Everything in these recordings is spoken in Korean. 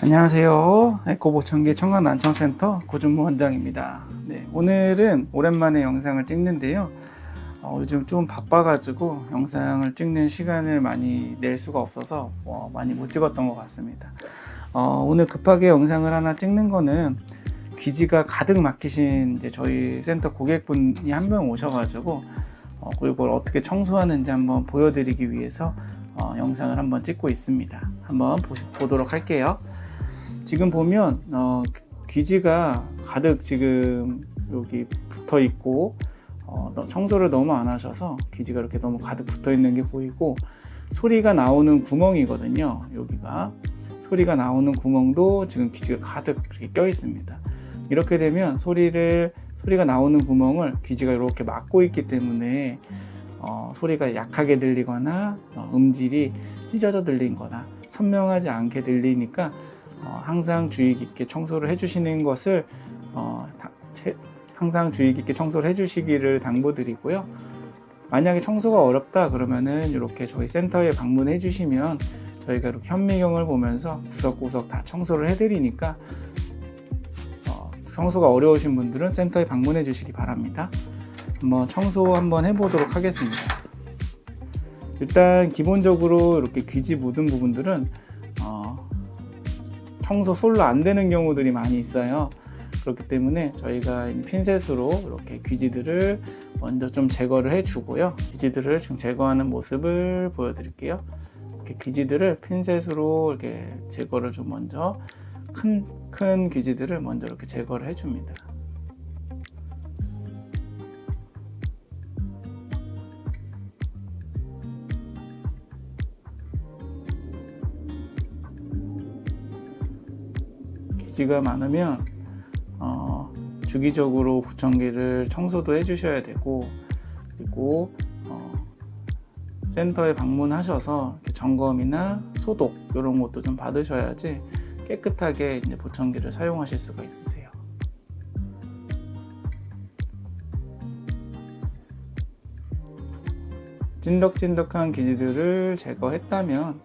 안녕하세요. 에코보청기 청강난청센터 구준모 원장입니다. 네, 오늘은 오랜만에 영상을 찍는데요. 어, 요즘 좀 바빠가지고 영상을 찍는 시간을 많이 낼 수가 없어서 어, 많이 못 찍었던 것 같습니다. 어, 오늘 급하게 영상을 하나 찍는 거는 귀지가 가득 막히신 이제 저희 센터 고객분이 한 명 오셔가지고 어, 그걸 어떻게 청소하는지 한번 보여드리기 위해서 어, 영상을 한번 찍고 있습니다. 한번 보시, 보도록 할게요. 지금 보면 어, 귀지가 가득 지금 여기 붙어 있고 어, 너- 청소를 너무 안 하셔서 귀지가 이렇게 너무 가득 붙어 있는 게 보이고 소리가 나오는 구멍이거든요. 여기가 소리가 나오는 구멍도 지금 귀지가 가득 이렇게 껴 있습니다. 이렇게 되면 소리를 소리가 나오는 구멍을 귀지가 이렇게 막고 있기 때문에 어, 소리가 약하게 들리거나 어, 음질이 찢어져 들리거나 선명하지 않게 들리니까 어, 항상 주의 깊게 청소를 해주시는 것을 어, 다- 제- 항상 주의 깊게 청소를 해주시기를 당부드리고요. 만약에 청소가 어렵다 그러면은 이렇게 저희 센터에 방문해 주시면 저희가 이렇게 현미경을 보면서 구석구석 다 청소를 해드리니까 어, 청소가 어려우신 분들은 센터에 방문해 주시기 바랍니다. 한번 청소 한번 해보도록 하겠습니다. 일단 기본적으로 이렇게 귀지 묻은 부분들은 어, 청소 솔로 안 되는 경우들이 많이 있어요. 그렇기 때문에 저희가 이 핀셋으로 이렇게 귀지들을 먼저 좀 제거를 해주고요. 귀지들을 지금 제거하는 모습을 보여드릴게요. 이렇게 귀지들을 핀셋으로 이렇게 제거를 좀 먼저 큰, 큰 귀지들을 먼저 이렇게 제거를 해줍니다. 기지가 많으면 어, 주기적으로 보청기를 청소도 해주셔야 되고 그리고 어, 센터에 방문하셔서 점검이나 소독 이런 것도 좀 받으셔야지 깨끗하게 이제 보청기를 사용하실 수가 있으세요. 찐덕찐덕한 기지들을 제거했다면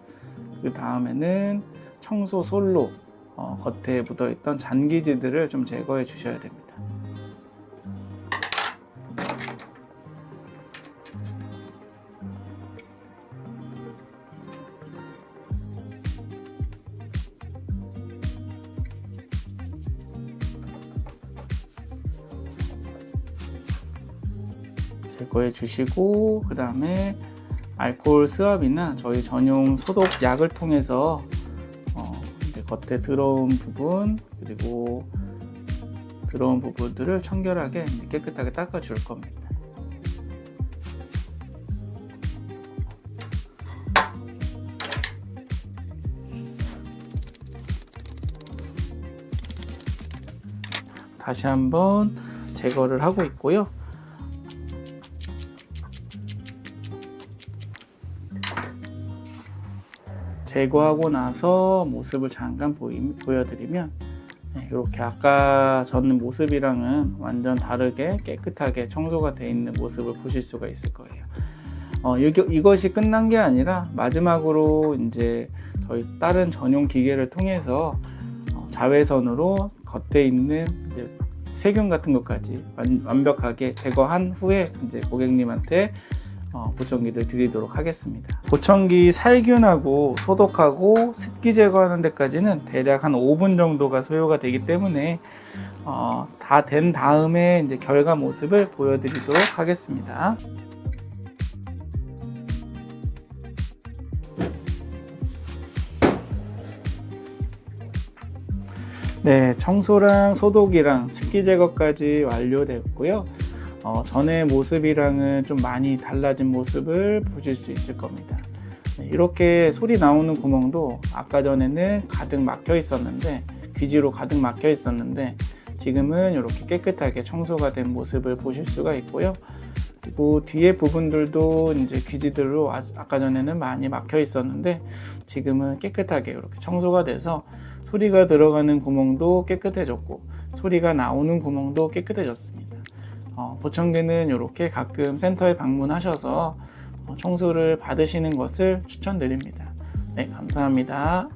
그 다음에는 청소 솔로 어, 겉에 묻어있던 잔기지들을 좀 제거해 주셔야 됩니다. 제거해 주시고 그 다음에 알코올 스왑이나 저희 전용 소독 약을 통해서 겉에 들어온 부분 그리고 들어온 부분들을 청결하게 깨끗하게 닦아 줄 겁니다. 다시 한번 제거를 하고 있고요. 제거하고 나서 모습을 잠깐 보이, 보여드리면 네, 이렇게 아까 전 모습이랑은 완전 다르게 깨끗하게 청소가 되어 있는 모습을 보실 수가 있을 거예요. 어, 이것이 끝난 게 아니라 마지막으로 이제 저희 다른 전용 기계를 통해서 어, 자외선으로 겉에 있는 이제 세균 같은 것까지 완, 완벽하게 제거한 후에 이제 고객님한테 어, 보청기를 드리도록 하겠습니다. 보청기 살균하고 소독하고 습기 제거하는 데까지는 대략 한 5분 정도가 소요가 되기 때문에 어, 다 된 다음에 이제 결과 모습을 보여드리도록 하겠습니다. 네, 청소랑 소독이랑 습기 제거까지 완료됐고요. 어, 전의 모습이랑은 좀 많이 달라진 모습을 보실 수 있을 겁니다. 네, 이렇게 소리 나오는 구멍도 아까 전에는 가득 막혀 있었는데 귀지로 가득 막혀 있었는데 지금은 이렇게 깨끗하게 청소가 된 모습을 보실 수가 있고요. 그리고 뒤에 부분들도 이제 귀지들로 아, 아까 전에는 많이 막혀 있었는데 지금은 깨끗하게 이렇게 청소가 돼서 소리가 들어가는 구멍도 깨끗해졌고 소리가 나오는 구멍도 깨끗해졌습니다. 어, 보청기는 이렇게 가끔 센터에 방문하셔서 어, 청소를 받으시는 것을 추천드립니다. 네, 감사합니다.